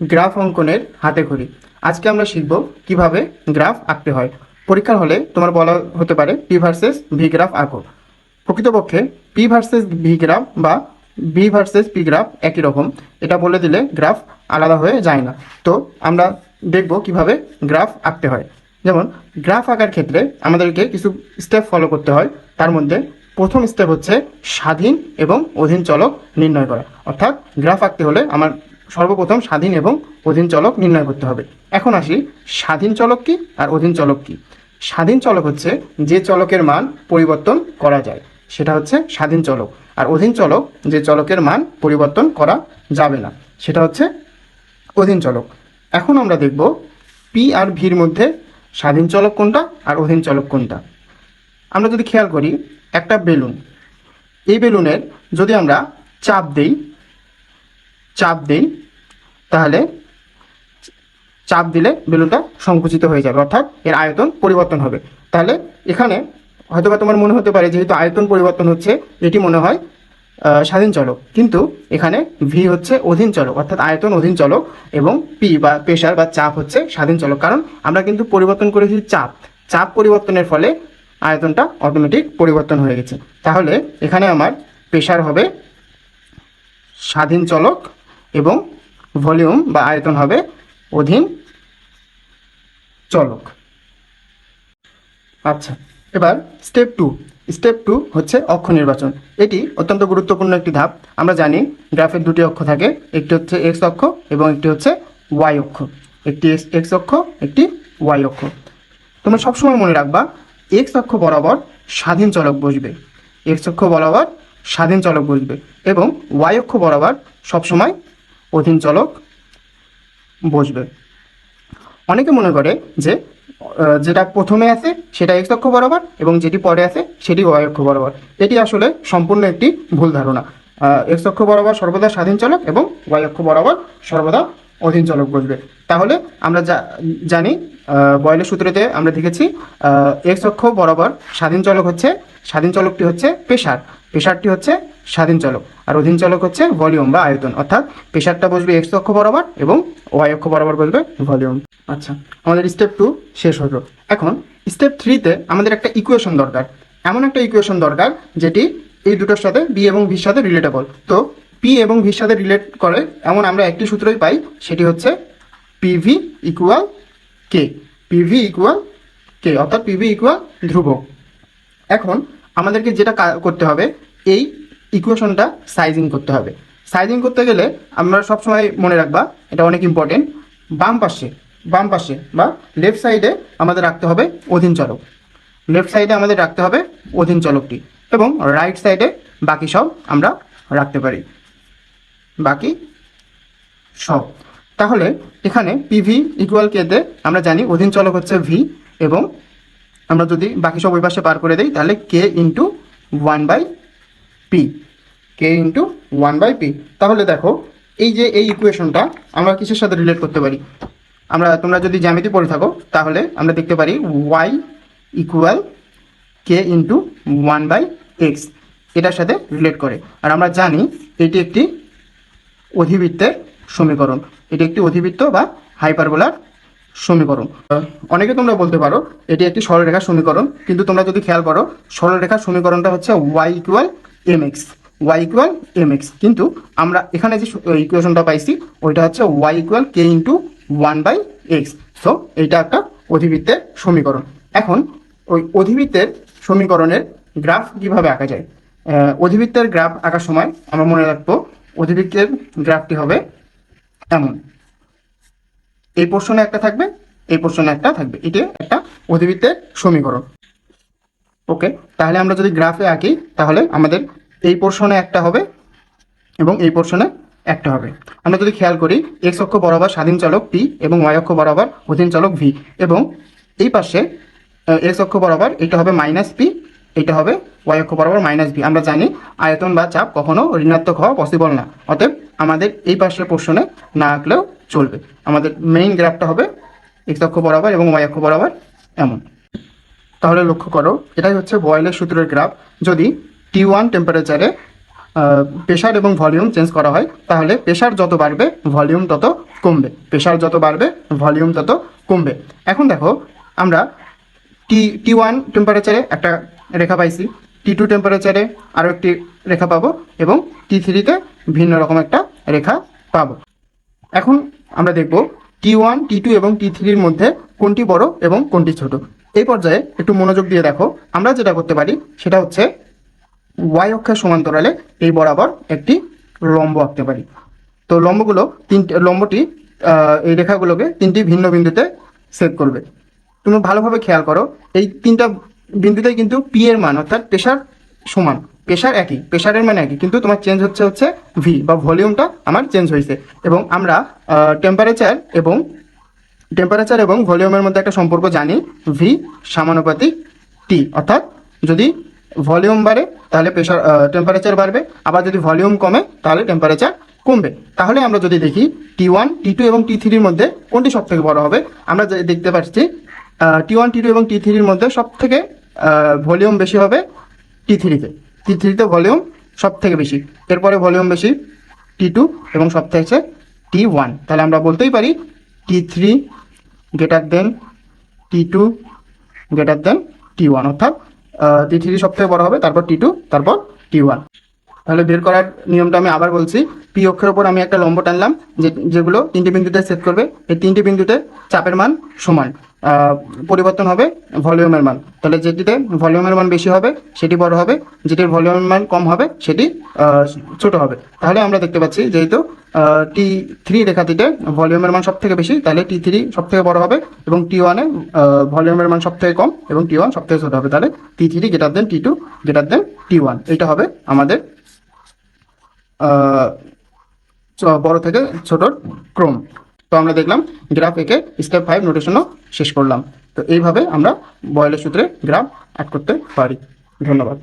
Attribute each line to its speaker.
Speaker 1: Graph অঙ্কনের হাতে খড়ি আজকে আমরা শিখব কীভাবে গ্রাফ আঁকতে হয়। পরীক্ষার হলে তোমার বলা হতে পারে পি ভার্সেস ভি গ্রাফ আঁকো। প্রকৃতপক্ষে পি ভার্সেস ভি গ্রাফ বা বি ভার্সেস পি গ্রাফ একই রকম। এটা বলে দিলে গ্রাফ আলাদা হয়ে যায় না। তো আমরা দেখব কীভাবে গ্রাফ আঁকতে হয়। যেমন গ্রাফ আঁকার ক্ষেত্রে আমাদেরকে কিছু স্টেপ ফলো করতে হয়। তার মধ্যে প্রথম স্টেপ হচ্ছে স্বাধীন এবং অধীন চলক নির্ণয় করা। অর্থাৎ গ্রাফ আঁকতে হলে আমার সর্বপ্রথম স্বাধীন এবং অধীন চলক নির্ণয় করতে হবে। এখন আসি স্বাধীন চলক কি আর অধীন চলক কি? স্বাধীন চলক হচ্ছে যে চলকের মান পরিবর্তন করা যায়, সেটা হচ্ছে স্বাধীন চলক। আর অধীন চলক যে চলকের মান পরিবর্তন করা যাবে না, সেটা হচ্ছে অধীন চলক। এখন আমরা দেখব পি আর ভির মধ্যে স্বাধীন চলক কোনটা আর অধীন চলক কোনটা। আমরা যদি খেয়াল করি একটা বেলুন, এই বেলুনের যদি আমরা চাপ দেই চাপ দেই, তাহলে চাপ দিলে বেলুনটা সংকুচিত হয়ে যাবে, অর্থাৎ এর আয়তন পরিবর্তন হবে। তাহলে এখানে হয়তোবা তোমার মনে হতে পারে যেহেতু আয়তন পরিবর্তন হচ্ছে, এটি মনে হয় স্বাধীন চলক। কিন্তু এখানে ভি হচ্ছে অধীন চলক, অর্থাৎ আয়তন অধীন চলক এবং পি বা প্রেশার বা চাপ হচ্ছে স্বাধীন চলক। কারণ আমরা কিন্তু পরিবর্তন করেছি চাপ। চাপ পরিবর্তনের ফলে আয়তনটা অটোমেটিক পরিবর্তন হয়ে গেছে। তাহলে এখানে আমার প্রেশার হবে স্বাধীন চলক এবং ভলিউম বা আয়তন হবে অধীন চলক। আচ্ছা এবার স্টেপ টু স্টেপ টু হচ্ছে অক্ষ নির্বাচন। এটি অত্যন্ত গুরুত্বপূর্ণ একটি ধাপ। আমরা জানি গ্রাফের দুটি অক্ষ থাকে, একটি হচ্ছে এক্স অক্ষ এবং একটি হচ্ছে ওয়াই অক্ষ। একটি এক্স অক্ষ, একটি ওয়াই অক্ষ। তোমরা সবসময় মনে রাখবা এক্স অক্ষ বরাবর স্বাধীন চলক বসবে। এক্স অক্ষ বরাবর স্বাধীন চলক বসবে এবং ওয়াই অক্ষ বরাবর সবসময় অধীন চলক বসবে। অনেকে মনে করে যে যেটা প্রথমে আছে সেটা এক্স অক্ষ বরাবর এবং যেটি পরে আছে সেটি ওয়াই অক্ষ বরাবর। এটি আসলে সম্পূর্ণ একটি ভুল ধারণা। এক্স অক্ষ বরাবর সর্বদা স্বাধীন চলক এবং ওয়াই অক্ষ বরাবর সর্বদা অধীন চলক বসবে। তাহলে আমরা জানি বয়লের সূত্রতে আমরা দেখেছি এক্স অক্ষ বরাবর স্বাধীন চলক হচ্ছে, স্বাধীন চলকটি হচ্ছে পেশার। পেশারটি হচ্ছে স্বাধীন চলক। আর অধীন চলক হচ্ছে ভলিউম বা আয়তন। অর্থাৎ পেশারটা বসবে এক্স অক্ষ বরাবর এবং ওয়াই অক্ষ বরাবর বসবে ভলিউম। আচ্ছা আমাদের স্টেপ টু শেষ হলো। এখন স্টেপ থ্রিতে আমাদের একটা ইকুয়েশন দরকার। এমন একটা ইকুয়েশন দরকার যেটি এই দুটোর সাথে বি এবং ভির সাথে রিলেটেবল তো পি এবং ভির সাথে রিলেট করে, এমন আমরা একটি সূত্রই পাই, সেটি হচ্ছে PV equal K PV equal K অর্থাৎ পিভি ইকুয়াল ধ্রুবক। এখন আমাদেরকে যেটা করতে হবে, এই ইকুয়েশনটা সাইজিং করতে হবে। সাইজিং করতে গেলে আমরা সবসময় মনে রাখবা, এটা অনেক ইম্পর্টেন্ট বাম পাশে বাম পাশে বা লেফট সাইডে আমাদের রাখতে হবে অধীন চলক। লেফট সাইডে আমাদের রাখতে হবে অধীন চলকটি এবং রাইট সাইডে বাকি সব আমরা রাখতে পারি। বাকি সব। তাহলে এখানে পিভি ইকুয়াল কেতে আমরা জানি অধীন চলক হচ্ছে ভি এবং আমরা যদি বাকি সব ওই পাশে পার করে দিই, তাহলে K into one by P K into one by P তাহলে দেখো, এই যে এই ইকুয়েশনটা আমরা কিসের সাথে রিলেট করতে পারি? আমরা, তোমরা যদি জ্যামিতি পড়ে থাকো, তাহলে আমরা দেখতে পারি Y equal K into one by X এটার সাথে রিলেট করে। আর আমরা জানি এটি একটি অধিবৃত্তের সমীকরণ। এটি একটি অধিবৃত্ত বা হাইপারবোলার সমীকরণ। অনেকে তোমরা বলতে পারো, এটি একটি সরলরেখার সমীকরণ, কিন্তু তোমরা যদি খেয়াল করো সরলরেখার সমীকরণটা হচ্ছে Y equal M X Y equal M X কিন্তু আমরা এখানে যে ইকুয়েশনটা পাইছি, ওইটা হচ্ছে Y equal K into one by X so এইটা একটা অধিবৃত্তের সমীকরণ। এখন, ওই অধিবৃত্তের সমীকরণের গ্রাফ কীভাবে আঁকা যায়? অধিবৃত্তের গ্রাফ আঁকার সময় আমরা মনে রাখব অধিবৃত্তের গ্রাফটি হবে এমন। এই পোর্শনে একটা থাকবে, এই পোর্শনে একটা থাকবে। এটি একটা অধিবৃত্তের সমীকরণ। ওকে, তাহলে আমরা যদি গ্রাফে আঁকি, তাহলে আমাদের এই পোর্শনে একটা হবে এবং এই পোর্শনে একটা হবে। আমরা যদি খেয়াল করি এক্স অক্ষ বরাবর স্বাধীন চলক পি এবং ওয়াই অক্ষ বরাবর অধীন চলক ভি এবং এই পাশে এক্স অক্ষ বরাবর এটা হবে মাইনাস পি এটা হবে ওয়াই অক্ষ বরাবর মাইনাস ভি আমরা জানি আয়তন বা চাপ কখনো ঋণাত্মক হওয়া পসিবল না। অতএব আমাদের এই পাশের পোর্শনে না আঁকলেও চলবে। আমাদের মেইন গ্রাফটা হবে এক্স অক্ষ বরাবর এবং ওয়াই অক্ষ বরাবর এমন। তাহলে লক্ষ্য করো, এটাই হচ্ছে বয়েলের সূত্রের গ্রাফ যদি টি ওয়ান টেম্পারেচারে প্রেশার এবং ভলিউম চেঞ্জ করা হয়, তাহলে প্রেশার যত বাড়বে ভলিউম তত কমবে। প্রেশার যত বাড়বে ভলিউম তত কমবে। এখন দেখো, আমরা টি টি ওয়ান টেম্পারেচারে একটা রেখা পাইছি। টি টু টেম্পারেচারে আরও একটি রেখা পাবো এবং টি থ্রিতে ভিন্ন রকম একটা রেখা পাবো। এখন আমরা দেখব টি ওয়ান টি টু এবং টি থ্রির মধ্যে কোনটি বড় এবং কোনটি ছোট। এই পর্যায়ে একটু মনোযোগ দিয়ে দেখো। আমরা যেটা করতে পারি সেটা হচ্ছে ওয়াই অক্ষের সমান্তরালে এই বরাবর একটি লম্ব আঁকতে পারি। তো লম্বগুলো তিনটে, লম্বটি এই রেখাগুলোকে তিনটি ভিন্ন বিন্দুতে সেট করবে। তুমি ভালোভাবে খেয়াল করো, এই তিনটা বিন্দুতেই কিন্তু পি এর মান, অর্থাৎ প্রেশার সমান। প্রেশার একই প্রেশারের মান একই, কিন্তু তোমার চেঞ্জ হচ্ছে হচ্ছে ভি বা ভলিউমটা আমার চেঞ্জ হয়েছে। এবং আমরা টেম্পারেচার এবং টেম্পারেচার এবং ভলিউমের মধ্যে একটা সম্পর্ক জানি ভি সমানুপাতিক টি অর্থাৎ যদি ভলিউম বাড়ে, তাহলে প্রেশার টেম্পারেচার বাড়বে। আবার যদি ভলিউম কমে, তাহলে টেম্পারেচার কমবে। তাহলে আমরা যদি দেখি টি ওয়ান টি টু এবং টি থ্রির মধ্যে কোনটি সব থেকে বড় হবে, আমরা দেখতে পাচ্ছি টি ওয়ান টি টু এবং টি থ্রির মধ্যে সব থেকে ভলিউম বেশি হবে টি থ্রিতে। টি থ্রিতে ভলিউম সব থেকে বেশি। এরপরে ভলিউম বেশি টি টু এবং সব থেকে টি ওয়ান। তাহলে আমরা বলতেই পারি T three greater than T two greater than T one. অর্থাৎ টি থ্রি সব থেকে বড় হবে, তারপর টি টু, তারপর টি ওয়ান। তাহলে বের করার নিয়মটা আমি আবার বলছি। পি অক্ষের ওপর আমি একটা লম্ব টানলাম, যে, যেগুলো তিনটি বিন্দুতে সেট করবে, এই তিনটি বিন্দুতে চাপের মান সমান। পরিবর্তন হবে ভলিউমের মান। তাহলে যেটিতে ভলিউমের মান বেশি হবে, সেটি বড় হবে। যেটির ভলিউমের মান কম হবে, সেটি ছোট হবে। তাহলে আমরা দেখতে পাচ্ছি যেহেতু টি থ্রি রেখাটিতে ভলিউমের মান সব থেকে বেশি, তাহলে টি থ্রি সব থেকে বড় হবে এবং টি ওয়ানে ভলিউমের মান সব থেকে কম এবং টি ওয়ান সব থেকে ছোট হবে। তাহলে T three greater than T two greater than T one এটা হবে আমাদের বড় থেকে ছোটর ক্রম। তো আমরা দেখলাম গ্রাফ একে স্টেপ ফাইভ নোটেশনও শেষ করলাম। তো এইভাবে আমরা বয়লের সূত্রে গ্রাফ অ্যাড করতে পারি। ধন্যবাদ।